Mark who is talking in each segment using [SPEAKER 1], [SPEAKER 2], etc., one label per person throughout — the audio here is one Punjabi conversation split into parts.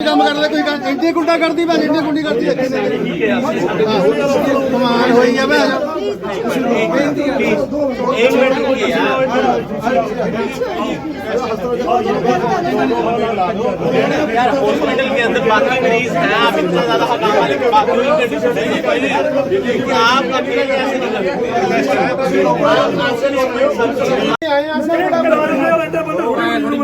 [SPEAKER 1] ਕੰਮ ਕਰਦੇ ਕੋਈ ਗੱਲ ਇੰਡੀ ਗੁੰਡਾ ਕਰਦੀ ਭਾਜੀ ਇੰਡੀ ਗੁੰਡੀ ਕਰਦੀ ਇੱਥੇ ਨੇ ਆਹੋ। ਕਮਾਲ ਹੋਈ ਆ ਮੈਂ
[SPEAKER 2] एक मिनट रुकिए यार यार हॉस्पिटल के अंदर बाकी मरीज हैं आप इतना ज्यादा हकाम वाले के बाकी कोई कंडीशन नहीं है पहले कि आप अकेले कैसे नहीं करते आप कैसे नहीं करते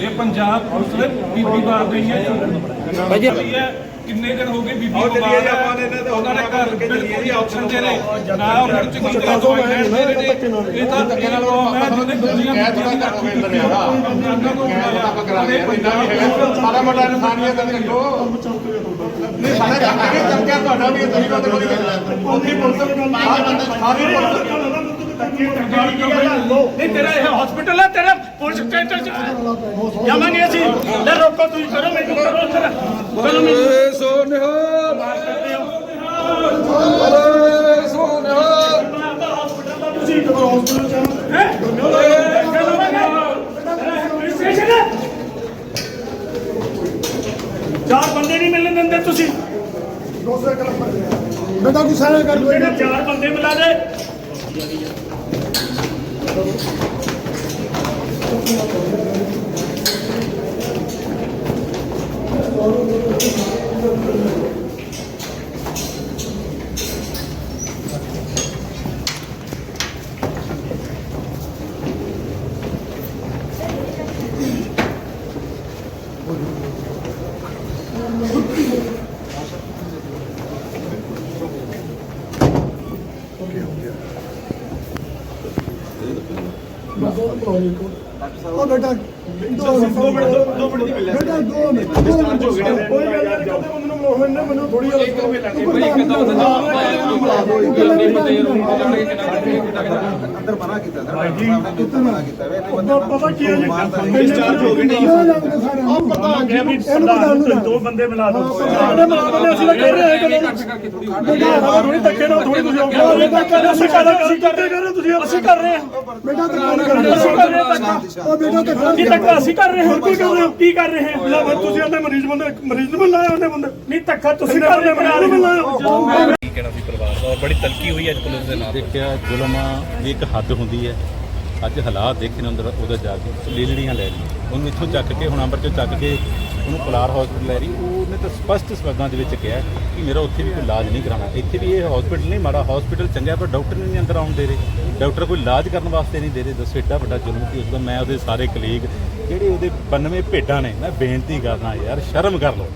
[SPEAKER 3] ਇਹ ਪੰਜਾਬ ਪੁਲਿਸ ਨੇ ਬੀਬੀ ਬਾਰ ਗਈ ਹੈ। ਭਾਜੀ। ਕਿੰਨੇ ਦਿਨ ਹੋ ਗਏ ਬੀਬੀ ਬਾਰ ਉਹਨਾਂ ਦੇ ਘਰ ਬਿਲਕੁਲ ਹੀ ਆਪਸ਼ਨ ਦੇ ਨੇ। ਨਾ ਉਹਨਾਂ ਨੂੰ ਚੰਗੀ ਤਰ੍ਹਾਂ ਦਵਾਈ ਲੈਣ ਦੇ ਰਹੇ ਨੇ। ਇਹ ਤਾਂ ਧੱਕੇ ਨਾਲ ਉਹ ਮੈਂ ਜਿਹਨੇ ਦੁਨੀਆ ਮੈਂ ਥੋੜਾ ਘੱਟ ਵੀ ਕਰ ਰਿਹਾ ਆਪਾਂ ਕਰਾ ਰਹੇ
[SPEAKER 1] ਸਾਰਾ ਮੋਟਾ ਇਨਸਾਨੀਅਤ ਦਾ ਦੇਖੋ। ਨਹੀਂ ਸਾਡਾ ਚੱਕਿਆ ਚੱਕਿਆ ਤੁਹਾਡਾ ਵੀ ਤੁਸੀਂ ਤਾਂ ਕੋਈ ਗੱਲ ਉਹਦੀ ਪੁਲਿਸ ਸਾਰੇ ਬੰਦੇ ਸਾਰੇ
[SPEAKER 4] ਨਹੀਂ ਤੇਰਾ ਇਹ ਹਸਪੀਟਲ ਹੈ ਤੇਰਾ ਪੁਲਿਸ ਚ ਜਾਵਾਂਗੇ ਅਸੀਂ। ਲੈ ਰੋਕੋ ਤੁਸੀਂ ਕਰੋ ਮੈਨੂੰ ਕਰੋ ਸਰ ਚਲੋ ਮੈਨੂੰ।
[SPEAKER 3] ਸੋ ਨਿਹਾਲ ਸੋ ਨਿਹਾਲ
[SPEAKER 4] ਤੁਸੀਂ ਕਰੋ ਹਸਪੀਟਲ ਚ ਹੈ ਚਾਰ ਬੰਦੇ ਨਹੀਂ ਮਿਲਣ ਦਿੰਦੇ ਤੁਸੀਂ।
[SPEAKER 1] ਬੇਟਾ ਕੋਈ ਸਾਰੇ ਕਰ
[SPEAKER 4] ਚਾਰ ਬੰਦੇ ਮਿਲਾ ਦੇ? Thank you.
[SPEAKER 1] ਉਹ ਬੇਟਾ ਦੋ ਮਿੰਟ ਦੋ ਮਿੰਟ ਦੀ ਮਿਲਿਆ। ਬੇਟਾ ਦੋ ਮਿੰਟ ਦੋ ਮਿੰਟ ਹੋ ਗਏ ਅੰਦਰ ਕੀਤਾ ਸਰ ਕੀਤਾ ਵੇ
[SPEAKER 4] ਪਤਾ ਕੀ ਹੈ ਜੀ?
[SPEAKER 1] ਡਿਸਚਾਰਜ ਹੋ ਗਏ ਨਹੀਂ
[SPEAKER 4] ਵੀ ਦੋ ਬੰਦੇ ਮਿਲਾ ਸਾਡੇ ਨੇ ਅਸੀਂ ਤਾਂ ਕਹਿ ਰਹੇ ਹਾਂ ਕਿ ਥੋੜੀ ਧੱਕੇ ਨਾਲ ਥੋੜੀ ਤੁਸੀਂ ਉਹ ਅਸੀਂ ਕਰ ਰਹੇ ਤੁਸੀਂ ਅਸੀਂ ਕਰ ਰਹੇ ਹਾਂ।
[SPEAKER 1] ਬੇਟਾ
[SPEAKER 4] ਅਸੀਂ ਕਰ ਰਹੇ ਹਾਂ।
[SPEAKER 1] ਉਹ ਬੇਟਾ ਤੇ
[SPEAKER 4] ਕੀ ਧੱਕਾ ਅਸੀਂ ਕਰ ਰਹੇ ਹਾਂ। ਕੀ ਕਰ ਰਹੇ ਹੋ? ਕੀ ਕਰ ਰਹੇ ਹਾਂ? ਲੈ ਤੁਸੀਂ ਉਹਦੇ ਮਰੀਜ਼ ਬੰਦੇ ਮਰੀਜ਼ ਨੂੰ ਮਿਲਾਇਆ ਉਹਨੇ ਬੰਦੇ। ਨਹੀਂ ਧੱਕਾ ਤੁਸੀਂ
[SPEAKER 5] ਕੀ ਕਹਿਣਾ ਸੀ ਪਰਿਵਾਰ ਦਾ? ਔਰ ਬੜੀ ਤਲਕੀ ਹੋਈ ਅੱਜ ਪੁਲਿਸ ਦੇ ਨਾਲ
[SPEAKER 6] ਦੇਖਿਆ ਜ਼ੁਲਮ ਦੀ ਇੱਕ ਹੱਦ ਹੁੰਦੀ ਹੈ। ਅੱਜ ਹਾਲਾਤ ਦੇਖੇ ਨੇ ਅੰਦਰ ਉਹਦਾ ਜਾ ਕੇ ਲੀਲੜੀਆਂ ਲੈ ਲਈ ਉਹਨੂੰ ਇੱਥੋਂ ਚੱਕ ਕੇ ਹੁਣ ਅੰਬਰ ਚੋਂ ਚੱਕ ਕੇ ਉਹਨੂੰ ਪਲਾਰ ਹਸਪੀਟਲ ਲੈ ਰਹੀ। ਉਹਨੇ ਤਾਂ ਸਪਸ਼ਟ ਸ਼ਬਦਾਂ ਦੇ ਵਿੱਚ ਕਿਹਾ ਕਿ ਮੇਰਾ ਉੱਥੇ ਵੀ ਕੋਈ ਇਲਾਜ ਨਹੀਂ ਕਰਾਉਣਾ। ਇੱਥੇ ਵੀ ਇਹ ਹਸਪੀਟਲ ਨਹੀਂ ਮਾੜਾ ਹਸਪੀਟਲ ਚੰਗਾ ਪਰ ਡਾਕਟਰ ਨਹੀਂ ਅੰਦਰ ਆਉਣ ਦੇ ਰਹੇ। ਡਾਕਟਰ ਕੋਈ ਇਲਾਜ ਕਰਨ ਵਾਸਤੇ ਨਹੀਂ ਦੇ ਰਹੇ। ਦੱਸੋ ਏਡਾ ਵੱਡਾ ਜ਼ੁਲਮ ਕੀ ਉਸਦਾ ਮੈਂ ਉਹਦੇ ਸਾਰੇ ਕਲੀਗ ਜਿਹੜੇ ਉਹਦੇ 92 ਭੇਡਾਂ ਨੇ ਮੈਂ ਬੇਨਤੀ ਕਰਨਾ ਯਾਰ ਸ਼ਰਮ ਕਰ ਲਓ।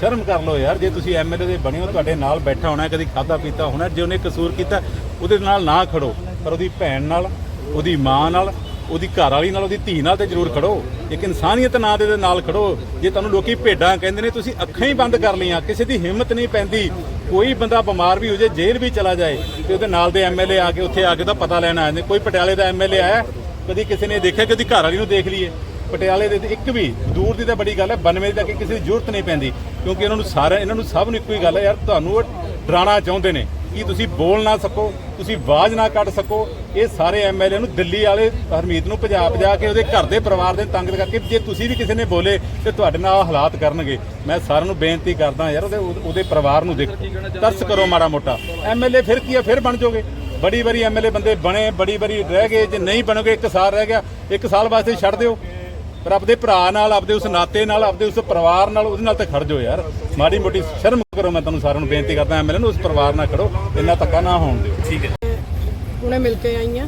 [SPEAKER 6] ਸ਼ਰਮ ਕਰ ਲਓ ਯਾਰ, ਜੇ ਤੁਸੀਂ ਐਮਐਲਏ ਦੇ ਬਣੇ ਹੋ, ਤੁਹਾਡੇ ਨਾਲ ਬੈਠਾ ਹੋਣਾ, ਕਦੀ ਖਾਦਾ ਪੀਤਾ ਹੋਣਾ, ਜੇ ਉਹਨੇ ਕਸੂਰ ਕੀਤਾ, ਉਹਦੇ ਨਾਲ ਨਾ ਖੜੋ। ਪਰ ਉਹਦੀ ਭੈਣ ਨਾਲ, ਉਹਦੀ ਮਾਂ ਨਾਲ, ਉਹਦੀ ਘਰ ਵਾਲੀ ਨਾਲ, ਉਹਦੀ ਧੀ ਨਾਲ ਤੇ ਜ਼ਰੂਰ ਖੜੋ। ਇੱਕ ਇਨਸਾਨੀਅਤ ਨਾਂ ਦੇ ਨਾਲ ਖੜੋ। ਜੇ ਤੁਹਾਨੂੰ ਲੋਕੀ ਭੇਡਾਂ ਕਹਿੰਦੇ ਨੇ, ਤੁਸੀਂ ਅੱਖਾਂ ਹੀ ਬੰਦ ਕਰ ਲਈਆਂ, ਕਿਸੇ ਦੀ ਹਿੰਮਤ ਨਹੀਂ ਪੈਂਦੀ। ਕੋਈ ਬੰਦਾ ਬਿਮਾਰ ਵੀ ਹੋ ਜਾਏ ਜੇਲ੍ਹ ਵੀ ਚਲਾ ਜਾਏ ਤੇ ਉਹਦੇ ਨਾਲ ਦੇ ਐਮਐਲਏ ਆ ਕੇ ਉੱਥੇ ਆ ਕੇ ਤਾਂ ਪਤਾ ਲੈਣ ਆ ਜਾਂਦੇ ਕੋਈ ਪਟਿਆਲੇ ਦਾ ਐਮਐਲਏ ਆਇਆ, ਕਦੀ ਕਿਸੇ ਨੇ ਦੇਖਿਆ, ਕਦੀ ਘਰ ਵਾਲੀ ਨੂੰ ਦੇਖ ਲਈਏ। ਪਟਿਆਲੇ ਦੇ ਇੱਕ ਵੀ ਦੂਰ ਦੀ ਤਾਂ ਬੜੀ ਗੱਲ ਹੈ 92 ਦੀ ਤਾਂ ਕਿ ਕਿਸੇ ਦੀ ਜ਼ਰੂਰਤ ਨਹੀਂ ਪੈਂਦੀ, ਕਿਉਂਕਿ ਇਹਨਾਂ ਨੂੰ ਸਾਰਾ ਇਹਨਾਂ ਨੂੰ ਸਭ ਨੂੰ ਇੱਕੋ ਹੀ ਗੱਲ ਹੈ, ਯਾਰ ਤੁਹਾਨੂੰ ਉਹ ਡਰਾਉਣਾ ਚਾਹੁੰਦੇ ਨੇ, ਕਿ ਤੁਸੀਂ ਬੋਲ ਨਾ ਸਕੋ, ਤੁਸੀਂ ਆਵਾਜ਼ ਨਾ ਕੱਢ ਸਕੋ। ਇਹ ਸਾਰੇ ਐਮਐਲਏ ਨੂੰ ਦਿੱਲੀ ਵਾਲੇ ਹਰਮੀਤ ਨੂੰ ਪੰਜਾਬ ਜਾ ਕੇ ਉਹਦੇ ਘਰ ਦੇ ਪਰਿਵਾਰ ਦੇ ਤੰਗ ਕਰਕੇ ਜੇ ਤੁਸੀਂ ਵੀ ਕਿਸੇ ਨੇ ਬੋਲੇ, ਤੇ ਤੁਹਾਡੇ ਨਾਲ ਹਾਲਾਤ ਕਰਨਗੇ। ਮੈਂ ਸਾਰਿਆਂ ਨੂੰ ਬੇਨਤੀ ਕਰਦਾ ਯਾਰ, ਉਹਦੇ ਉਹਦੇ ਪਰਿਵਾਰ ਨੂੰ ਦੇਖੋ। ਤਰਸ ਕਰੋ ਮਾੜਾ ਮੋਟਾ। ਐਮਐਲਏ ਫਿਰ ਕੀ ਹੈ? ਫਿਰ ਬਣ ਜਾਓਗੇ। ਬੜੀ ਵਾਰੀ ਐਮਐਲਏ ਬੰਦੇ ਬਣੇ, ਬੜੀ ਵਾਰੀ ਰਹਿ ਗਏ, ਜੇ ਨਹੀਂ ਬਣੋਗੇ, ਇੱਕ ਸਾਲ ਰਹਿ ਗਿਆ, ਇੱਕ ਸਾਲ ਵਾਸਤੇ ਛੱਡ ਦਿਓ। ਪਰ ਆਪਦੇ ਭਰਾ ਨਾਲ ਆਪਦੇ ਉਸ ਨਾਤੇ ਨਾਲ ਆਪਦੇ ਉਸ ਪਰਿਵਾਰ ਨਾਲ ਉਹਦੇ ਨਾਲ ਤੇ ਖੜ ਜਾਓ ਯਾਰ। ਮਾੜੀ ਮੋਟੀ ਸ਼ਰਮ ਕਰੋ ਮੈਂ ਤੁਹਾਨੂੰ ਸਾਰਿਆਂ ਨੂੰ ਬੇਨਤੀ ਕਰਦਾ ਐਮਐਲਏ ਨੂੰ ਉਸ ਪਰਿਵਾਰ ਨਾਲ ਖੜੋ ਇੰਨਾ ਧੱਕਾ ਨਾ ਹੋਣ ਦਿਓ।
[SPEAKER 5] ਠੀਕ ਹੈ।
[SPEAKER 7] ਹੁਣੇ ਮਿਲ ਕੇ ਆਈ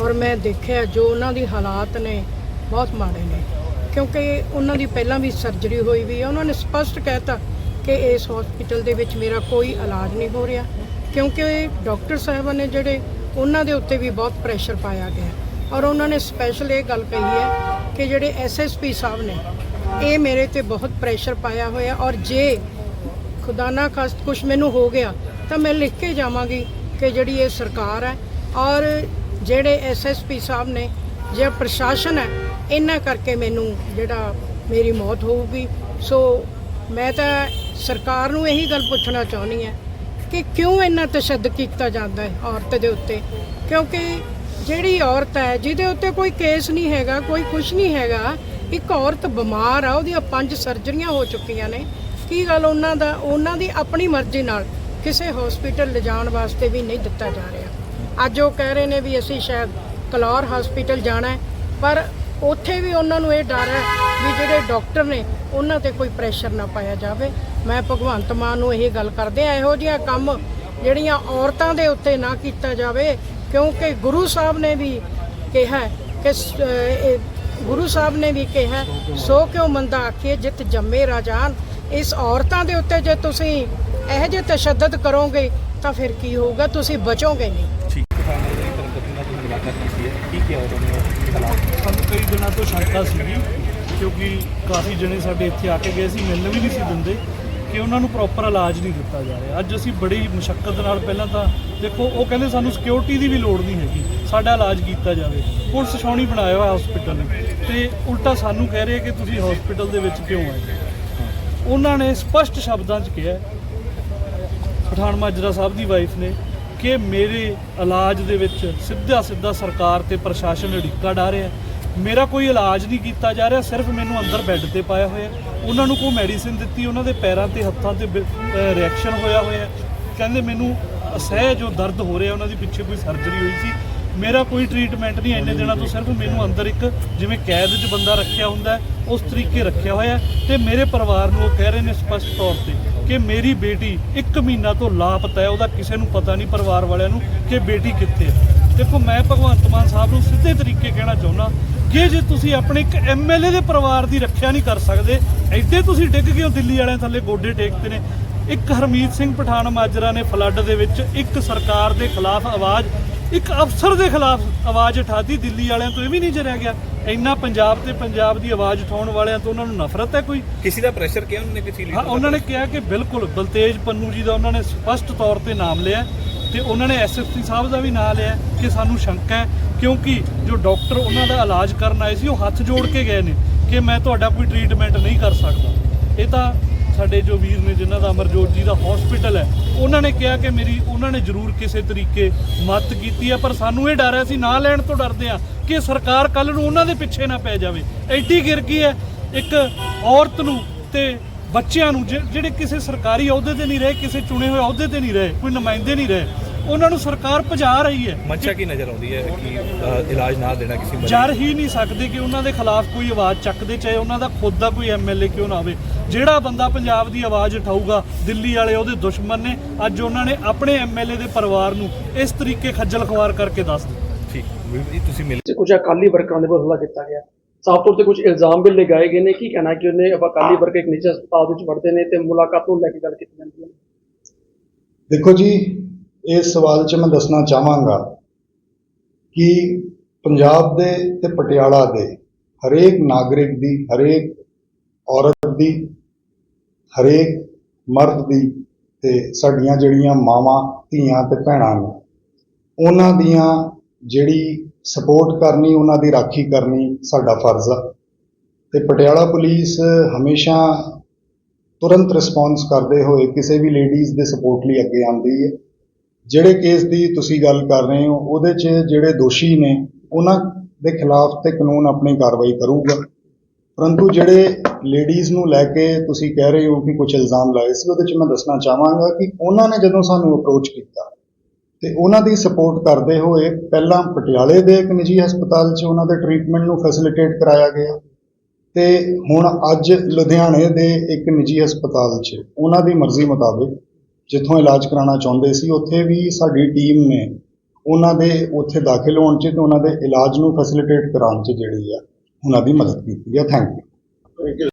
[SPEAKER 7] ਔਰ ਮੈਂ ਦੇਖਿਆ ਜੋ ਉਹਨਾਂ ਦੀ ਹਾਲਾਤ ਨੇ ਬਹੁਤ ਮਾੜੇ ਨੇ। ਕਿਉਂਕਿ ਉਹਨਾਂ ਦੀ ਪਹਿਲਾਂ ਵੀ ਸਰਜਰੀ ਹੋਈ ਵੀ ਹੈ ਉਹਨਾਂ ਨੇ ਸਪਸ਼ਟ ਕਹਿਤਾ ਕਿ ਇਸ ਹਸਪੀਟਲ ਦੇ ਵਿੱਚ ਮੇਰਾ ਕੋਈ ਇਲਾਜ ਨਹੀਂ ਹੋ ਰਿਹਾ। ਕਿਉਂਕਿ ਡਾਕਟਰ ਸਾਹਿਬਾਨ ਨੇ ਜਿਹੜੇ ਉਹਨਾਂ ਦੇ ਉੱਤੇ ਵੀ ਬਹੁਤ ਪ੍ਰੈਸ਼ਰ ਪਾਇਆ ਗਿਆ। ਔਰ ਉਹਨਾਂ ਨੇ ਸਪੈਸ਼ਲ ਇਹ ਗੱਲ ਕਹੀ ਹੈ ਕਿ ਜਿਹੜੇ ਐਸਐਸਪੀ ਸਾਹਿਬ ਨੇ, ਇਹ ਮੇਰੇ ਤੇ ਬਹੁਤ ਪ੍ਰੈਸ਼ਰ ਪਾਇਆ ਹੋਇਆ ਔਰ ਜੇ ਖੁਦਾ ਨਾ ਖਾਸਤ ਕੁਛ ਮੈਨੂੰ ਹੋ ਗਿਆ, ਤਾਂ ਮੈਂ ਲਿਖ ਕੇ ਜਾਵਾਂਗੀ ਕਿ ਜਿਹੜੀ ਇਹ ਸਰਕਾਰ ਹੈ ਔਰ ਜਿਹੜੇ ਐਸਐਸਪੀ ਸਾਹਿਬ ਨੇ ਜਿਹੜਾ ਪ੍ਰਸ਼ਾਸਨ ਹੈ, ਇਹਨਾਂ ਕਰਕੇ ਮੈਨੂੰ ਜਿਹੜਾ ਮੇਰੀ ਮੌਤ ਹੋਊਗੀ। ਸੋ ਮੈਂ ਤਾਂ ਸਰਕਾਰ ਨੂੰ ਇਹੀ ਗੱਲ ਪੁੱਛਣਾ ਚਾਹੁੰਦੀ ਹਾਂ ਕਿ ਕਿਉਂ ਇੰਨਾ ਤਸ਼ੱਦਦ ਕੀਤਾ ਜਾਂਦਾ ਹੈ ਔਰਤ ਦੇ ਉੱਤੇ? ਕਿਉਂਕਿ ਜਿਹੜੀ ਔਰਤ ਹੈ, ਜਿਹਦੇ ਉੱਤੇ ਕੋਈ ਕੇਸ ਨਹੀਂ ਹੈਗਾ, ਕੋਈ ਕੁਝ ਨਹੀਂ ਹੈਗਾ, ਇੱਕ ਔਰਤ ਬਿਮਾਰ ਆ, ਉਹਦੀਆਂ ਪੰਜ ਸਰਜਰੀਆਂ ਹੋ ਚੁੱਕੀਆਂ ਨੇ। ਕੀ ਗੱਲ ਉਹਨਾਂ ਦਾ, ਉਹਨਾਂ ਦੀ ਆਪਣੀ ਮਰਜ਼ੀ ਨਾਲ ਕਿਸੇ ਹਸਪੀਟਲ ਲਿਜਾਣ ਵਾਸਤੇ ਵੀ ਨਹੀਂ ਦਿੱਤਾ ਜਾ ਰਿਹਾ। ਅੱਜ ਉਹ ਕਹਿ ਰਹੇ ਨੇ ਵੀ ਅਸੀਂ ਸ਼ਾਇਦ ਕਲੌਰ ਹਸਪੀਟਲ ਜਾਣਾ ਪਰ ਉੱਥੇ ਵੀ ਉਹਨਾਂ ਨੂੰ ਇਹ ਡਰ ਹੈ ਵੀ ਜਿਹੜੇ ਡਾਕਟਰ ਨੇ, ਉਹਨਾਂ ਤੇ ਕੋਈ ਪ੍ਰੈਸ਼ਰ ਨਾ ਪਾਇਆ ਜਾਵੇ। ਮੈਂ ਭਗਵੰਤ ਮਾਨ ਨੂੰ ਇਹ ਗੱਲ ਕਰਦੇ ਆ, ਇਹੋ ਜਿਹਾ ਕੰਮ ਜਿਹੜੀਆਂ ਔਰਤਾਂ ਦੇ ਉੱਤੇ ਨਾ ਕੀਤਾ ਜਾਵੇ ਕਿਉਂਕਿ ਗੁਰੂ ਸਾਹਿਬ ਨੇ ਵੀ ਕਿਹਾ ਹੈ ਕਿ ਸ- ਗੁਰੂ ਸਾਹਿਬ ਨੇ ਵੀ ਕਿਹਾ ਸੋ ਕਿਉ ਮੰਦਾ ਆਖੀਏ ਜਿਤ ਜੰਮੇ ਰਾਜਾਨ। ਇਸ ਔਰਤਾਂ ਦੇ ਉੱਤੇ ਜੇ ਤੁਸੀਂ ਇਹੋ ਜਿਹੇ ਤਸ਼ੱਦਦ ਕਰੋਗੇ ਤਾਂ ਫਿਰ ਕੀ ਹੋਊਗਾ? ਤੁਸੀਂ ਬਚੋਗੇ ਨਹੀਂ।
[SPEAKER 4] ਸਾਨੂੰ ਕਈ ਦਿਨਾਂ ਤੋਂ ਸ਼ੰਕਾ ਸੀਗੀ ਕਿਉਂਕਿ ਕਾਫੀ ਜਣੇ ਸਾਡੇ ਇੱਥੇ ਆ ਕੇ ਗਏ ਸੀ ਮਿਲਣ ਵੀ ਨਹੀਂ ਸੀ ਦਿੰਦੇ। ਕਿ ਉਹਨਾਂ ਨੂੰ ਪ੍ਰੋਪਰ ਇਲਾਜ ਨਹੀਂ ਦਿੱਤਾ ਜਾ ਰਿਹਾ। ਅੱਜ ਅਸੀਂ ਬੜੀ ਮੁਸ਼ਕਲ ਨਾਲ ਪਹਿਲਾਂ ਤਾਂ ਦੇਖੋ, ਉਹ ਕਹਿੰਦੇ ਸਾਨੂੰ ਸਿਕਿਉਰਿਟੀ ਦੀ ਵੀ ਲੋੜ ਨਹੀਂ ਹੈਗੀ, ਸਾਡਾ ਇਲਾਜ ਕੀਤਾ ਜਾਵੇ। ਪੁਲਿਸ ਛਾਉਣੀ ਬਣਾਇਆ ਹੋਇਆ ਹਸਪੀਟਲ ਨੇ। ਤੇ ਉਲਟਾ ਸਾਨੂੰ ਕਹਿ ਰਹੇ ਕਿ ਤੁਸੀਂ ਹਸਪੀਟਲ ਦੇ ਵਿੱਚ ਕਿਉਂ ਆਏ? ਉਹਨਾਂ ਨੇ ਸਪਸ਼ਟ ਸ਼ਬਦਾਂ 'ਚ ਕਿਹਾ ਪਠਾਨ ਮਾਜਰਾ ਸਾਹਿਬ ਦੀ ਵਾਈਫ ਨੇ, ਕਿ ਮੇਰੇ ਇਲਾਜ ਦੇ ਵਿੱਚ ਸਿੱਧਾ ਸਿੱਧਾ ਸਰਕਾਰ ਤੇ ਪ੍ਰਸ਼ਾਸਨ ਅੜਿੱਕਾ ਡਾ ਰਿਹਾ ਮੇਰਾ ਕੋਈ ਇਲਾਜ ਨਹੀਂ ਕੀਤਾ ਜਾ ਰਿਹਾ, ਸਿਰਫ ਮੈਨੂੰ ਅੰਦਰ ਬੈੱਡ ਤੇ ਪਾਇਆ ਹੋਇਆ। ਉਹਨਾਂ ਨੂੰ ਕੋਈ ਮੈਡੀਸਿਨ ਦਿੱਤੀ, ਉਹਨਾਂ ਦੇ ਪੈਰਾਂ ਤੇ, ਹੱਥਾਂ ਤੇ ਰਿਐਕਸ਼ਨ ਹੋਇਆ ਹੋਇਆ। ਕਹਿੰਦੇ ਮੈਨੂੰ ਅਸਹਿ ਜੋ ਦਰਦ ਹੋ ਰਿਹਾ, ਉਹਨਾਂ ਦੀ ਪਿੱਛੇ ਕੋਈ ਸਰਜਰੀ ਹੋਈ ਸੀ। ਮੇਰਾ ਕੋਈ ਟ੍ਰੀਟਮੈਂਟ ਨਹੀਂ, ਇੰਨੇ ਦਿਨਾਂ ਤੋਂ ਸਿਰਫ ਮੈਨੂੰ ਅੰਦਰ ਇੱਕ ਜਿਵੇਂ ਕੈਦ 'ਚ ਬੰਦਾ ਰੱਖਿਆ ਹੁੰਦਾ, ਉਸ ਤਰੀਕੇ ਰੱਖਿਆ ਹੋਇਆ। ਹੈ ਤੇ ਮੇਰੇ ਪਰਿਵਾਰ ਨੂੰ ਉਹ ਕਹਿ ਰਹੇ ਨੇ ਸਪਸ਼ਟ ਤੌਰ ਤੇ ਕਿ ਮੇਰੀ ਬੇਟੀ 1 ਮਹੀਨਾ ਤੋਂ ਲਾਪਤਾ ਹੈ, ਉਹਦਾ ਕਿਸੇ ਨੂੰ ਪਤਾ ਨਹੀਂ ਪਰਿਵਾਰ ਵਾਲਿਆਂ ਨੂੰ ਕਿ ਬੇਟੀ ਕਿੱਥੇ ਹੈ। ਦੇਖੋ ਮੈਂ ਭਗਵੰਤ ਮਾਨ ਸਾਹਿਬ ਨੂੰ ਸਿੱਧੇ ਤਰੀਕੇ ਕਹਿਣਾ ਚਾਹੁੰਦਾ ਕਿ ਜੇ ਤੁਸੀਂ ਆਪਣੇ ਇੱਕ ਐਮਐਲਏ ਦੇ ਪਰਿਵਾਰ ਦੀ ਰੱਖਿਆ ਨਹੀਂ ਕਰ ਸਕਦੇ ਐਡੇ ਤੁਸੀਂ ਡਿੱਗ ਗਏ ਹੋ ਦਿੱਲੀ ਵਾਲਿਆਂ ਥੱਲੇ ਗੋਡੇ ਟੇਕਦੇ ਨੇ। ਇੱਕ ਹਰਮੀਤ ਸਿੰਘ ਪਠਾਨ ਮਾਜਰਾ ਨੇ ਫਲੱਡ ਦੇ ਵਿੱਚ ਇੱਕ ਸਰਕਾਰ ਦੇ ਖਿਲਾਫ ਆਵਾਜ਼ ਇੱਕ ਅਫਸਰ ਦੇ ਖਿਲਾਫ ਆਵਾਜ਼ ਉਠਾਤੀ। ਦਿੱਲੀ ਵਾਲਿਆਂ ਤੋਂ ਇਹ ਵੀ ਨਹੀਂ ਜਰਿਆ ਗਿਆ ਇੰਨਾ ਪੰਜਾਬ ਤੇ ਪੰਜਾਬ ਦੀ ਆਵਾਜ਼ ਉਠਾਉਣ ਵਾਲਿਆਂ ਤੋਂ ਉਹਨਾਂ ਨੂੰ ਨਫ਼ਰਤ ਹੈ ਕੋਈ?
[SPEAKER 5] ਕਿਸੇ ਦਾ ਪ੍ਰੈਸ਼ਰ ਕਿਹਾ ਉਹਨੇ ਕਿਸੇ
[SPEAKER 4] ਹਾਂ ਉਹਨਾਂ ਨੇ ਕਿਹਾ ਕਿ ਬਿਲਕੁਲ ਬਲਤੇਜ ਪੰਨੂ ਜੀ ਦਾ ਉਹਨਾਂ ਨੇ ਸਪਸ਼ਟ ਤੌਰ ਤੇ ਨਾਮ ਲਿਆ। ਤੇ ਉਹਨਾਂ ਨੇ ਐਸਐਸਪੀ ਸਾਹਿਬ ਦਾ ਵੀ ਨਾਂ ਲਿਆ ਕਿ ਸਾਨੂੰ ਸ਼ੰਕਾ ਹੈ, ਕਿਉਂਕਿ ਜੋ ਡਾਕਟਰ ਉਹਨਾਂ ਦਾ ਇਲਾਜ ਕਰਨ ਆਏ ਸੀ, ਉਹ ਹੱਥ ਜੋੜ ਕੇ ਗਏ ਨੇ ਕਿ ਮੈਂ ਤੁਹਾਡਾ ਕੋਈ ਟ੍ਰੀਟਮੈਂਟ ਨਹੀਂ ਕਰ ਸਕਦਾ। ਇਹ ਤਾਂ ਸਾਡੇ ਜੋ ਵੀਰ ਨੇ, ਜਿਨ੍ਹਾਂ ਦਾ ਅਮਰਜੋਤ ਜੀ ਦਾ ਹਸਪੀਟਲ ਹੈ, ਉਹਨਾਂ ਨੇ ਕਿਹਾ ਕਿ ਮੇਰੀ, ਉਹਨਾਂ ਨੇ ਜ਼ਰੂਰ ਕਿਸੇ ਤਰੀਕੇ ਮਦਦ ਕੀਤੀ ਹੈ, ਪਰ ਸਾਨੂੰ ਇਹ ਡਰ ਹੈ, ਅਸੀਂ ਨਾ ਲੈਣ ਤੋਂ ਡਰਦੇ ਆ ਕਿ ਸਰਕਾਰ ਕੱਲ ਨੂੰ ਉਹਨਾਂ ਦੇ ਪਿੱਛੇ ਨਾ ਪੈ ਜਾਵੇ। ਐਡੀ ਗਿਰ ਗਈ ਹੈ, ਇੱਕ ਔਰਤ ਨੂੰ ਤੇ ਬੱਚਿਆਂ ਨੂੰ ਜਿਹੜੇ ਕਿਸੇ ਸਰਕਾਰੀ ਅਹੁਦੇ ਤੇ ਨਹੀਂ ਰਹੇ ਕਿਸੇ ਚੁਣੇ ਹੋਏ ਅਹੁਦੇ ਤੇ ਨਹੀਂ ਰਹੇ ਕੋਈ ਨੁਮਾਇੰਦੇ ਨਹੀਂ ਰਹੇ ਉਹਨਾਂ ਨੂੰ ਸਰਕਾਰ ਭਜਾ ਰਹੀ ਹੈ।
[SPEAKER 5] ਮਨਸ਼ਾ ਕੀ ਨਜ਼ਰ ਆਉਂਦੀ ਹੈ ਕਿ ਇਲਾਜ ਨਾ ਦੇਣਾ ਕਿਸੇ ਮਰੀਜ਼
[SPEAKER 4] ਜਰ ਹੀ ਨਹੀਂ ਸਕਦੇ ਕਿ ਉਹਨਾਂ ਦੇ ਖਿਲਾਫ ਕੋਈ ਆਵਾਜ਼ ਚੱਕਦੇ ਚਾਹੇ ਉਹਨਾਂ ਦਾ ਖੁਦ ਦਾ ਕੋਈ ਐਮਐਲਏ ਕਿਉਂ ਨਾ ਹੋਵੇ। ਜਿਹੜਾ ਬੰਦਾ ਪੰਜਾਬ ਦੀ ਆਵਾਜ਼ ਉਠਾਊਗਾ ਦਿੱਲੀ ਵਾਲੇ ਉਹਦੇ ਦੁਸ਼ਮਣ ਨੇ ਅੱਜ ਉਹਨਾਂ ਨੇ ਆਪਣੇ ਐਮਐਲਏ ਦੇ ਪਰਿਵਾਰ ਨੂੰ ਇਸ ਤਰੀਕੇ ਖੱਜਲ ਖਵਾਰ ਕਰਕੇ ਦੱਸ ਦਿੱਤਾ।
[SPEAKER 5] ਠੀਕ। ਤੁਸੀਂ ਮਿਲ
[SPEAKER 8] ਕੁਝ ਅਕਾਲੀ ਵਰਕਰਾਂ ਦੇ ਵੱਲੋਂ ਹਮਲਾ ਕੀਤਾ ਗਿਆ। ਸਾਫ਼ ਤੌਰ ਤੇ ਕੁਝ ਇਲਜ਼ਾਮ ਵੀ ਲਗਾਏ ਗਏ ਨੇ ਕੀ ਕਹਿਣਾ ਕਿ ਉਹਨੇ ਅਕਾਲੀ ਵਰਕ ਇੱਕ ਨਿੱਜੀ ਹਸਪਤਾਲ ਵਿੱਚ ਵੜਦੇ ਨੇ ਤੇ ਮੁਲਾਕਾਤ ਨੂੰ ਲੈ ਕੇ ਗੱਲ ਕੀਤੀ ਜਾਂਦੀ ਹੈ।
[SPEAKER 9] ਦੇਖੋ ਜੀ ਇਸ ਸਵਾਲ 'ਚ ਮੈਂ ਦੱਸਣਾ ਚਾਹਾਂਗਾ ਕਿ ਪੰਜਾਬ ਦੇ ਤੇ ਪਟਿਆਲਾ ਦੇ ਹਰੇਕ ਨਾਗਰਿਕ ਦੀ, ਹਰੇਕ ਔਰਤ ਦੀ, ਹਰੇਕ ਮਰਦ ਦੀ ਤੇ ਸਾਡੀਆਂ ਜਿਹੜੀਆਂ ਮਾਵਾਂ, ਧੀਆਂ ਤੇ ਭੈਣਾਂ ਨੇ, ਉਹਨਾਂ ਦੀਆਂ ਜਿਹੜੀ ਸਪੋਰਟ ਕਰਨੀ, ਉਹਨਾਂ ਦੀ ਰਾਖੀ ਕਰਨੀ ਸਾਡਾ ਫਰਜ਼ ਆ। ਤੇ ਪਟਿਆਲਾ ਪੁਲਿਸ ਹਮੇਸ਼ਾ ਤੁਰੰਤ ਰਿਸਪੌਂਸ ਕਰਦੇ ਹੋਏ ਕਿਸੇ ਵੀ ਲੇਡੀਜ਼ ਦੇ ਸਪੋਰਟ ਲਈ ਅੱਗੇ ਆਉਂਦੀ ਹੈ। ਜਿਹੜੇ ਕੇਸ ਦੀ ਤੁਸੀਂ ਗੱਲ ਕਰ ਰਹੇ ਹੋ, ਉਹਦੇ 'ਚ ਜਿਹੜੇ ਦੋਸ਼ੀ ਨੇ, ਉਹਨਾਂ ਦੇ ਖਿਲਾਫ ਤੇ ਕਾਨੂੰਨ ਆਪਣੀ ਕਾਰਵਾਈ ਕਰੂਗਾ। ਪਰੰਤੂ ਜਿਹੜੇ ਲੇਡੀਜ਼ ਨੂੰ ਲੈ ਕੇ ਤੁਸੀਂ ਕਹਿ ਰਹੇ ਹੋ ਕਿ ਕੁਝ ਇਲਜ਼ਾਮ ਲਾਏ ਸੀ, ਉਹਦੇ 'ਚ ਮੈਂ ਦੱਸਣਾ ਚਾਹਾਂਗਾ ਕਿ ਉਹਨਾਂ ਨੇ ਜਦੋਂ ਸਾਨੂੰ ਅਪਰੋਚ ਕੀਤਾ ਤੇ ਉਹਨਾਂ ਦੀ ਸਪੋਰਟ ਕਰਦੇ ਹੋਏ ਪਹਿਲਾਂ ਪਟਿਆਲੇ ਦੇ ਇੱਕ ਨਿੱਜੀ ਹਸਪਤਾਲ 'ਚ ਉਹਨਾਂ ਦੇ ਟ੍ਰੀਟਮੈਂਟ ਨੂੰ ਫੈਸਿਲਿਟੇਟ ਕਰਾਇਆ ਗਿਆ ਤੇ ਹੁਣ ਅੱਜ ਲੁਧਿਆਣੇ ਦੇ ਇੱਕ ਨਿੱਜੀ ਹਸਪਤਾਲ 'ਚ ਉਹਨਾਂ ਦੀ ਮਰਜ਼ੀ ਮੁਤਾਬਿਕ ਜਿੱਥੋਂ ਇਲਾਜ ਕਰਾਉਣਾ ਚਾਹੁੰਦੇ ਸੀ, ਉੱਥੇ ਵੀ ਸਾਡੀ ਟੀਮ ਨੇ ਉਹਨਾਂ ਦੇ ਉੱਥੇ ਦਾਖਲ ਹੋਣ 'ਚ ਤੇ ਉਹਨਾਂ ਦੇ ਇਲਾਜ ਨੂੰ ਫੈਸਿਲਿਟੇਟ ਕਰਾਉਣ 'ਚ ਜਿਹੜੀ ਆ, ਉਹਨਾਂ ਦੀ ਮਦਦ ਕੀਤੀ ਹੈ ਥੈਂਕ ਯੂ